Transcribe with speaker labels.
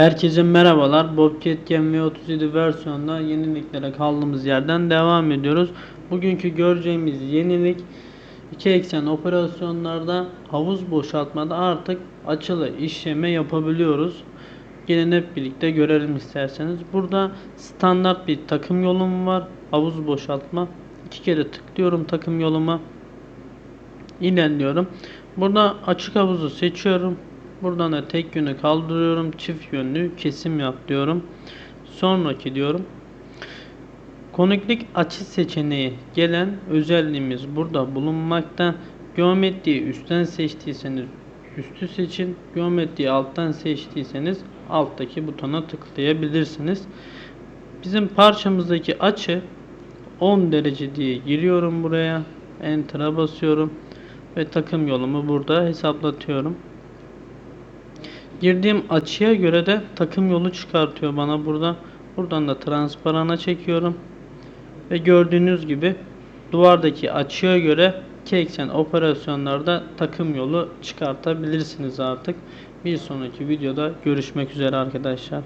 Speaker 1: Herkese merhabalar. Bobcat Game 37 versiyonda yeniliklere kaldığımız yerden devam ediyoruz. Bugünkü göreceğimiz yenilik iki eksen operasyonlarda havuz boşaltmada artık açılı işleme yapabiliyoruz. Gelin hep birlikte görelim isterseniz. Burada standart bir takım yolum var. Havuz boşaltma. İki kere tıklıyorum takım yoluma. İlerliyorum. Burada açık havuzu seçiyorum. Buradan da tek yönü kaldırıyorum. Çift yönlü kesim yap diyorum. Sonraki diyorum. Koniklik açı seçeneği gelen özelliğimiz burada bulunmakta. Geometriyi üstten seçtiyseniz üstü seçin. Geometriyi alttan seçtiyseniz alttaki butona tıklayabilirsiniz. Bizim parçamızdaki açı 10 derece diye giriyorum buraya. Enter'a basıyorum ve takım yolumu burada hesaplatıyorum. Girdiğim açıya göre de takım yolu çıkartıyor bana burada. Buradan da transparana çekiyorum. Ve gördüğünüz gibi duvardaki açıya göre iki eksen operasyonlarda takım yolu çıkartabilirsiniz artık. Bir sonraki videoda görüşmek üzere arkadaşlar.